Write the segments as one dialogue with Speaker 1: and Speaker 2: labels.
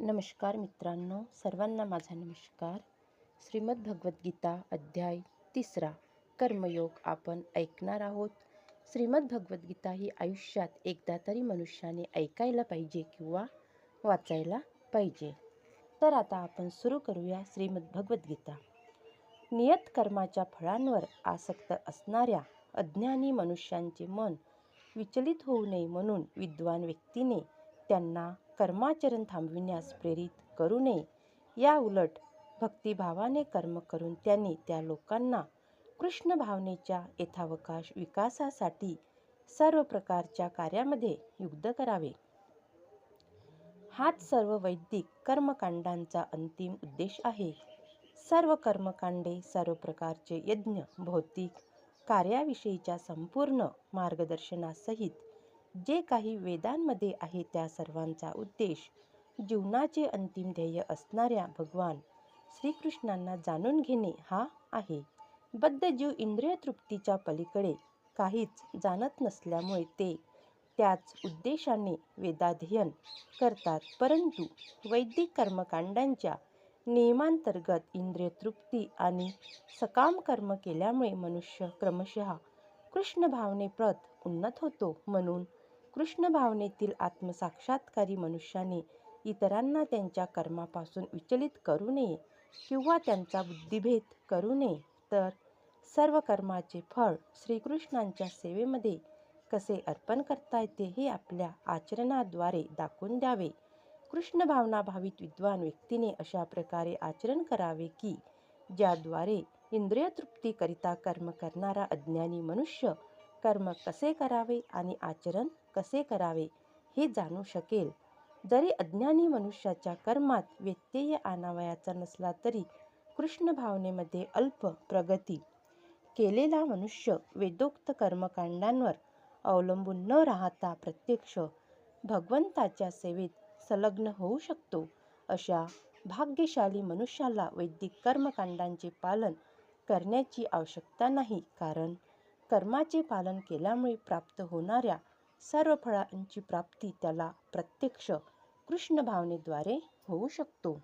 Speaker 1: नमस्कार मित्रांनो सर्वांना माझा नमस्कार. श्रीमद भगवद्गीता अध्याय तिसरा कर्मयोग आपण ऐकणार आहोत. श्रीमद भगवद्गीता ही आयुष्यात एकदा तरी मनुष्याने ऐकायला पाहिजे किंवा वाचायला पाहिजे. तर आता आपण सुरू करूया श्रीमद भगवद्गीता नियत कर्माच्या फळांवर आसक्त असणाऱ्या अज्ञानी मनुष्यांचे मन विचलित होऊ नये म्हणून विद्वान व्यक्तीने त्यांना कर्माचरण थांबविण्यास प्रेरित करू नये. या उलट भक्तिभावाने कर्म करून त्यांनी त्या लोकांना कृष्ण भावनेच्या यथावकाश विकासासाठी सर्व प्रकारच्या कार्यामध्ये युद्ध करावे. हाच सर्व वैदिक कर्मकांडांचा अंतिम उद्देश आहे. सर्व कर्मकांडे सर्व प्रकारचे यज्ञ भौतिक कार्याविषयीच्या संपूर्ण मार्गदर्शनासहित जे काही वेदांमध्ये आहे त्या सर्वांचा उद्देश जीवनाचे अंतिम ध्येय असणाऱ्या भगवान श्रीकृष्णांना जाणून घेणे हा आहे. बद्ध जीव इंद्रिय तृप्तीच्या पलीकडे काहीच जाणत नसल्यामुळे ते त्याच उद्देशाने वेदाध्ययन करतात परंतु वैदिक कर्मकांडांच्या नियमांतर्गत इंद्रिय तृप्ती आणि सकाम कर्म केल्यामुळे मनुष्य क्रमशः कृष्ण भावनेप्रत उन्नत होतो म्हणून कृष्ण भावनेतील आत्मसाक्षात्कारी मनुष्याने इतरांना त्यांच्या कर्मापासून विचलित करू नये किंवा त्यांचा बुद्धिभेद करू नये तर सर्व कर्माचे फळ श्रीकृष्णांच्या सेवेमध्ये कसे अर्पण करता येते हे आपल्या आचरणाद्वारे दाखवून द्यावे. कृष्ण भावनाभावित विद्वान व्यक्तीने अशा प्रकारे आचरण करावे की ज्याद्वारे इंद्रिय तृप्तीकरिता कर्म करणारा अज्ञानी मनुष्य कर्म कसे करावे आणि आचरण कसे करावे हे जाणू शकेल. जरी अज्ञानी मनुष्याच्या कर्मात व्यत्यय आणावयाचा नसला तरी कृष्ण भावनेमध्ये अल्प प्रगती. केलेला मनुष्य वेदोक्त कर्मकांडांवर अवलंबून न राहता प्रत्यक्ष भगवंताच्या सेवेत संलग्न होऊ शकतो अशा भाग्यशाली मनुष्याला वैदिक कर्मकांडांचे पालन करण्याची आवश्यकता नाही. कारण कर्माचे पालन केल्यामुळे प्राप्त होणाऱ्या सर्व फळांची प्राप्ती त्याला प्रत्यक्ष कृष्ण भावनेद्वारे होऊ शकतो.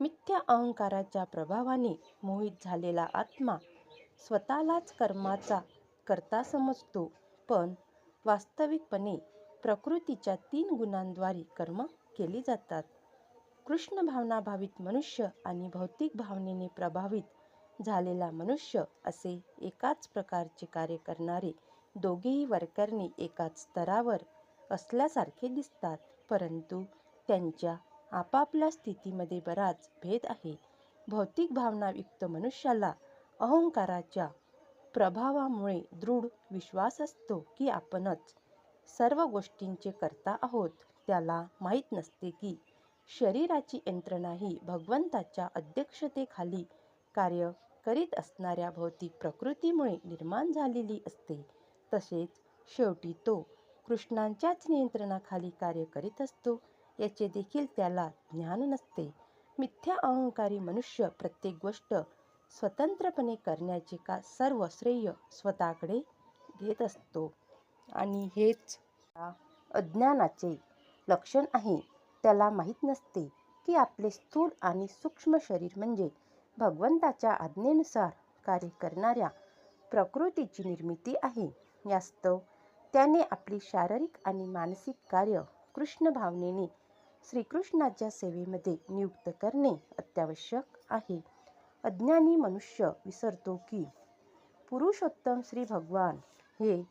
Speaker 1: मिथ्या अहंकाराच्या प्रभावाने मोहित झालेला आत्मा स्वतःलाच कर्माचा करता समजतो पण वास्तविकपणे प्रकृतीच्या तीन गुणांद्वारे कर्म केली जातात. कृष्ण भावनाभावित मनुष्य आणि भौतिक भावनेने प्रभावित झालेला मनुष्य असे एकाच प्रकारचे कार्य करणारे दोघेही वरकरणी एकाच स्तरावर असल्यासारखे दिसतात. परंतु त्यांच्या आपापल्या स्थितीमध्ये बराच भेद आहे. भौतिक भावनायुक्त मनुष्याला अहंकाराच्या प्रभावामुळे दृढ विश्वास असतो की आपणच सर्व गोष्टींचे करता आहोत. त्याला माहीत नसते की शरीराची यंत्रणा ही भगवंताच्या अध्यक्षतेखाली कार्य करीत असणाऱ्या भौतिक प्रकृतीमुळे निर्माण झालेली असते. तसेच शेवटी तो कृष्णांच्याच नियंत्रणाखाली कार्य करीत असतो याचे देखील त्याला ज्ञान नसते. मिथ्या अहंकारी मनुष्य प्रत्येक गोष्ट स्वतंत्रपणे करण्याचे का सर्व श्रेय स्वतःकडे घेत असतो? आणि हेच अज्ञानाचे लक्षण आहे. त्याला माहीत नसते की आपले स्थूल आणि सूक्ष्म शरीर म्हणजे भगवंताच्या आज्ञेनुसार कार्य करणाऱ्या प्रकृतीची निर्मिती आहे. यास्तव त्याने आपली शारीरिक आणि मानसिक कार्य कृष्ण भावनेने श्रीकृष्णाच्या सेवेमध्ये नियुक्त करणे अत्यावश्यक आहे. अज्ञानी मनुष्य विसरतो की पुरुषोत्तम श्री भगवान हे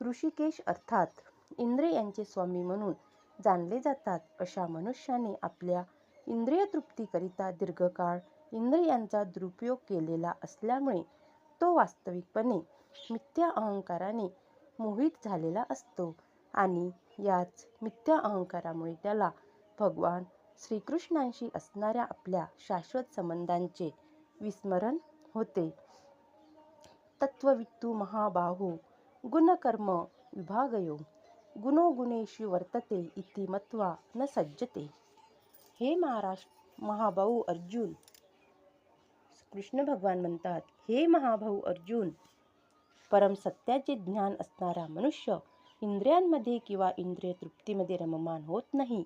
Speaker 1: ऋषिकेश अर्थात इंद्र यांचे स्वामी म्हणून जाणले जातात अशा मनुष्याने आपल्या इंद्रिय तृप्तीकरिता दीर्घकाळ इंद्रियांचा दुरुपयोग केलेला असल्यामुळे तो वास्तविकपणे मिथ्या अहंकाराने मोहित झालेला असतो आणि याच मिथ्या अहंकारामुळे त्याला भगवान श्रीकृष्णांशी असणाऱ्या आपल्या शाश्वत संबंधांचे विस्मरण होते. तत्ववित्तू महाबाहू गुणकर्म विभागयो गुणोगुणेषु वर्तते इति मत्वा न सज्जते. हे महाराष्ट्र महाभाऊ अर्जुन कृष्ण भगवान म्हणतात हे महाभाऊ अर्जुन परमसत्याचे ज्ञान असणारा मनुष्य इंद्रियांमध्ये किंवा इंद्रिय तृप्तीमध्ये रममान होत नाही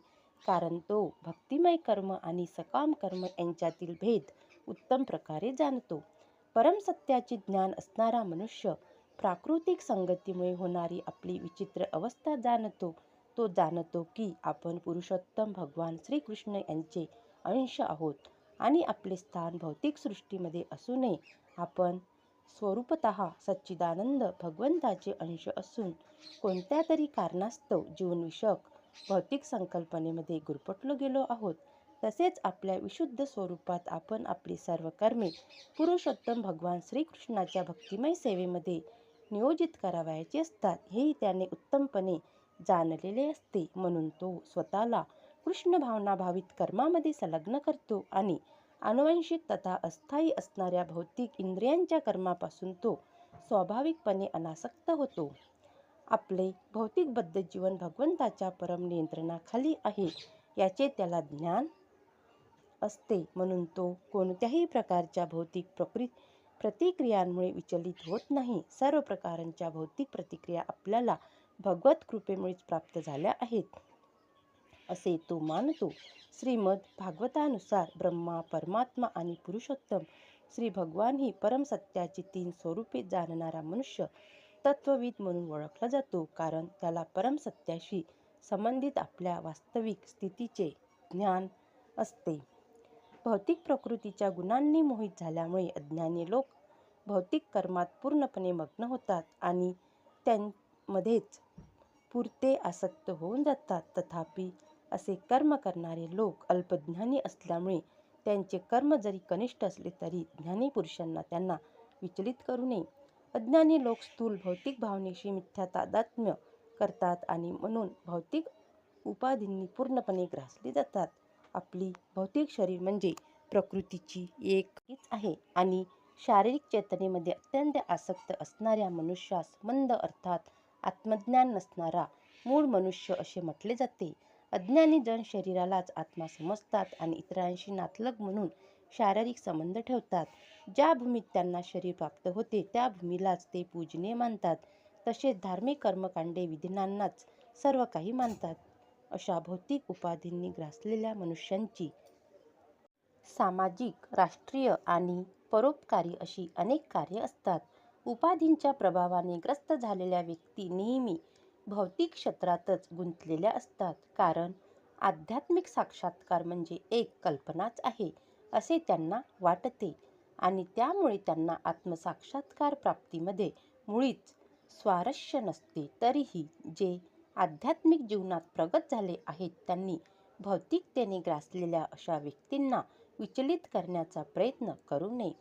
Speaker 1: कारण तो भक्तिमय कर्म आणि सकाम कर्म यांच्यातील भेद उत्तम प्रकारे जाणतो. परमसत्याचे ज्ञान असणारा मनुष्य प्राकृतिक संगतीमुळे होणारी आपली विचित्र अवस्था जाणतो. तो जाणतो की आपण पुरुषोत्तम भगवान श्रीकृष्ण यांचे अंश आहोत. आणि आपले स्थान भौतिक सृष्टीमध्ये असूनही आपण स्वरूपत सच्चिदानंद भगवंताचे अंश असून कोणत्या तरी कारणास्तव जीवनविषयक भौतिक संकल्पनेमध्ये गुरपटलो गेलो आहोत तसेच आपल्या विशुद्ध स्वरूपात आपण आपली सर्व कर्मे पुरुषोत्तम भगवान श्रीकृष्णाच्या भक्तिमय सेवेमध्ये नियोजित करावयाचे असतात हेही त्याने उत्तमपणे जाणलेले असते म्हणून तो स्वतःला कृष्ण भावना भावित कर्मामध्ये संलग्न करतो आणि आनुवंशिक तथा अस्थायी असणाऱ्या भौतिक इंद्रियांच्या कर्मापासून तो स्वाभाविकपणे अनासक्त होतो. आपले भौतिक बद्ध जीवन भगवंताच्या परम नियंत्रणाखाली आहे याचे त्याला ज्ञान असते म्हणून तो कोणत्याही प्रकारच्या भौतिक प्रकृ प्रतिक्रियांमुळे विचलित होत नाही. सर्व प्रकारांच्या भौतिक प्रतिक्रिया आपल्याला भगवत कृपेमुळेच प्राप्त झाल्या आहेत. असे तो मानतो. श्रीमद भागवतानुसार ब्रह्मा परमात्मा आणि पुरुषोत्तम. श्री भगवान ही परमसत्याची तीन स्वरूपे जाणणारा मनुष्य तत्वविद म्हणून ओळखला जातो. कारण त्याला परमसत्याशी संबंधित आपल्या वास्तविक स्थितीचे ज्ञान असते. भौतिक प्रकृतीच्या गुणांनी मोहित झाल्यामुळे अज्ञानी लोक भौतिक कर्मात पूर्णपणे मग्न होतात आणि त्यांमध्येच पुरते आसक्त होऊन जातात. तथापि असे कर्म करणारे लोक अल्पज्ञानी असल्यामुळे त्यांचे कर्म जरी कनिष्ठ असले तरी ज्ञानी पुरुषांना त्यांना विचलित करू नये. अज्ञानी लोक स्थूल भौतिक भावनेशी मिथ्या तादात्म्य करतात आणि म्हणून भौतिक उपाधींनी पूर्णपणे ग्रासली जातात. आपली भौतिक शरीर म्हणजे प्रकृतीची एकच आहे आणि शारीरिक चेतनेमध्ये अत्यंत आसक्त असणाऱ्या मनुष्यास मंद अर्थात आत्मज्ञान नसणारा मूळ मनुष्य असे म्हटले जाते. अज्ञानी जण शरीरालाच आत्मा समजतात आणि इतरांशी नातलग म्हणून शारीरिक संबंध ठेवतात. ज्या भूमीत त्यांना शरीर प्राप्त होते त्या भूमीलाच ते पूजने मानतात. तसेच धार्मिक कर्मकांडे विधिनांनाच सर्व काही मानतात. अशा भौतिक उपाधींनी ग्रासलेल्या मनुष्यांची सामाजिक राष्ट्रीय आणि परोपकारी अशी अनेक कार्ये असतात. उपाधींच्या प्रभावाने ग्रस्त झालेल्या व्यक्ती नेहमी भौतिक क्षेत्रातच गुंतलेल्या असतात. कारण आध्यात्मिक साक्षात्कार म्हणजे एक कल्पनाच आहे असे त्यांना वाटते. आणि त्यामुळे त्यांना आत्मसाक्षात्कार प्राप्तीमध्ये मुळीच स्वारस्य नसते. तरीही जे आध्यात्मिक जीवनात प्रगत झाले आहेत त्यांनी भौतिकतेने ग्रासलेल्या अशा व्यक्तींना विचलित करण्याचा प्रयत्न करू नये.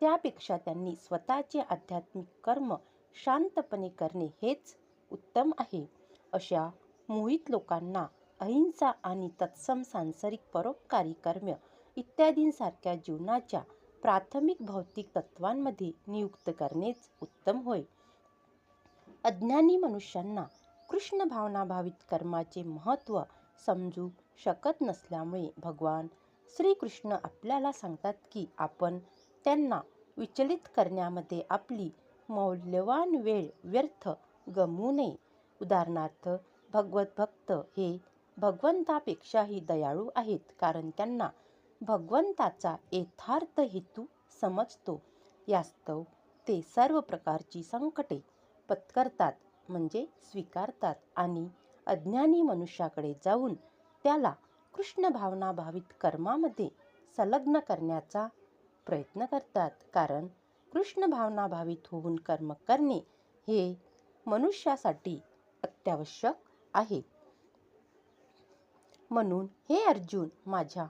Speaker 1: त्यापेक्षा त्यांनी स्वतःचे आध्यात्मिक कर्म शांतपणे करणे हेच उत्तम आहे. अशा मोहित लोकांना अहिंसा आणि तत्सम सांसारिक परोपकारी कर्म इत्यादींसारख्या जीवनाच्या प्राथमिक भौतिक तत्वांमध्ये नियुक्त करणेच उत्तम होय. अज्ञानी मनुष्यांना कृष्ण भावनाभावित कर्माचे महत्त्व समजू शकत नसल्यामुळे भगवान श्रीकृष्ण आपल्याला सांगतात की आपण त्यांना विचलित करण्यामध्ये आपली मौल्यवान वेळ व्यर्थ गमवू नये. उदाहरणार्थ भगवत भक्त हे भगवंतापेक्षाही दयाळू आहेत कारण त्यांना भगवंताचा यथार्थ हेतू समजतो. यास्तव ते सर्व प्रकारची संकटे पत्करतात म्हणजे स्वीकारतात आणि अज्ञानी मनुष्याकडे जाऊन त्याला कृष्ण भावना भावित कर्मामध्ये संलग्न करण्याचा प्रयत्न करतात. कारण कृष्ण भावना भावित होऊन कर्म करणे हे मनुष्यासाठी अत्यावश्यक आहे. म्हणून हे अर्जुन माझ्या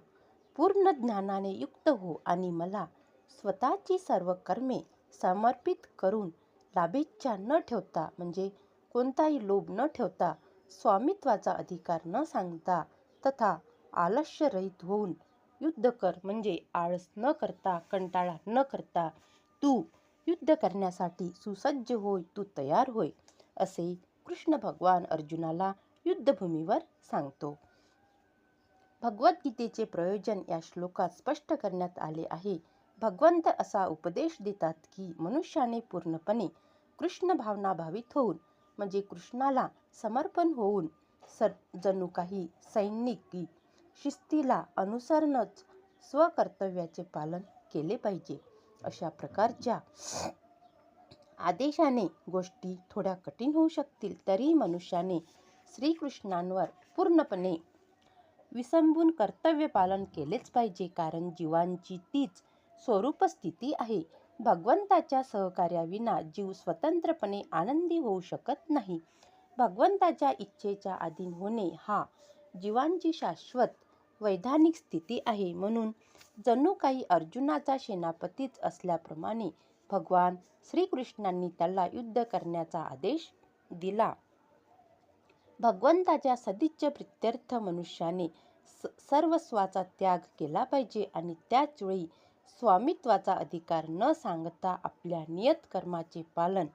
Speaker 1: पूर्ण ज्ञानाने युक्त हो आणि मला स्वतःची सर्व कर्मे समर्पित करून लाभेच्छा न ठेवता म्हणजे कोणताही लोभ न ठेवता स्वामित्वाचा अधिकार न सांगता तथा आलस्यरहित होऊन युद्ध कर म्हणजे आळस न करता कंटाळा न करता तू युद्ध करण्यासाठी सुसज्ज होय तू तयार होय. असे कृष्ण भगवान अर्जुनाला युद्धभूमीवर सांगतो. भगवद्गीतेचे प्रयोजन या श्लोकात स्पष्ट करण्यात आले आहे. भगवंत असा उपदेश देतात की मनुष्याने पूर्णपणे कृष्ण भावना भावित होऊन म्हणजे कृष्णाला समर्पण होऊन सर जणू काही सैनिकी शिस्तीला अनुसरणच स्वकर्तव्याचे पालन केले पाहिजे. अशा प्रकारच्या आदेशाने गोष्टी थोड्या कठीण होऊ शकतील तरी मनुष्याने श्रीकृष्णांवर पूर्णपणे विसंबून कर्तव्य पालन केलेच पाहिजे कारण जीवांची तीच स्वरूप स्थिती आहे. भगवंताच्या सहकार्याविना जीव स्वतंत्रपणे आनंदी होऊ शकत नाही. भगवंताच्या इच्छेच्या अधीन होणे हा जीवांची शाश्वत वैधानिक स्थिती आहे. म्हणून जणू काही अर्जुनाचा सेनापतीच असल्याप्रमाणे भगवान श्रीकृष्णांनी त्याला युद्ध करण्याचा आदेश दिला. भगवंताच्या सदिच्छ प्रित्यर्थ मनुष्याने स- सर्वस्वाचा त्याग केला पाहिजे आणि त्याच वेळी स्वामित्वाचा अधिकार न सांगता आपल्या नियत कर्माचे पालन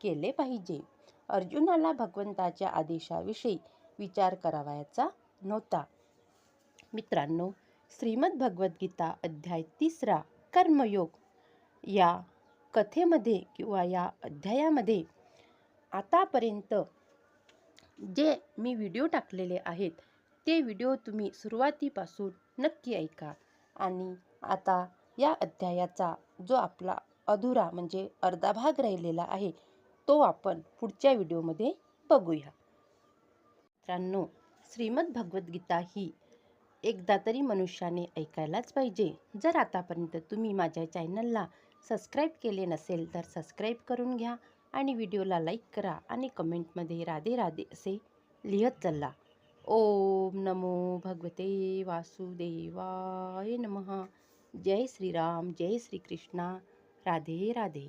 Speaker 1: केले पाहिजे. अर्जुनाला भगवंताच्या आदेशाविषयी विचार करावयाचा नव्हता. मित्रांनो श्रीमद भगवद्गीता अध्याय तिसरा कर्मयोग या कथेमध्ये किंवा या अध्यायामध्ये आतापर्यंत जे मी व्हिडिओ टाकलेले आहेत ते व्हिडिओ तुम्ही सुरुवातीपासून नक्की ऐका. आणि आता या अध्यायाचा जो आपला अधुरा म्हणजे अर्धा भाग राहिलेला आहे तो आपण पुढच्या व्हिडिओमध्ये बघूया. मित्रांनो श्रीमद भगवद्गीता ही एकदा तरी मनुष्याने ऐकायलाच पाहिजे. जर आतापर्यंत तुम्ही माझ्या चॅनलला सबस्क्राईब केले नसेल तर सबस्क्राईब करून घ्या आणि व्हिडिओला लाईक करा आणि कमेंटमध्ये राधे राधे असे लिहत चालला ओम नमो भगवते वासुदेवाय नमः. जय श्रीराम जय श्रीकृष्णा. राधे राधे.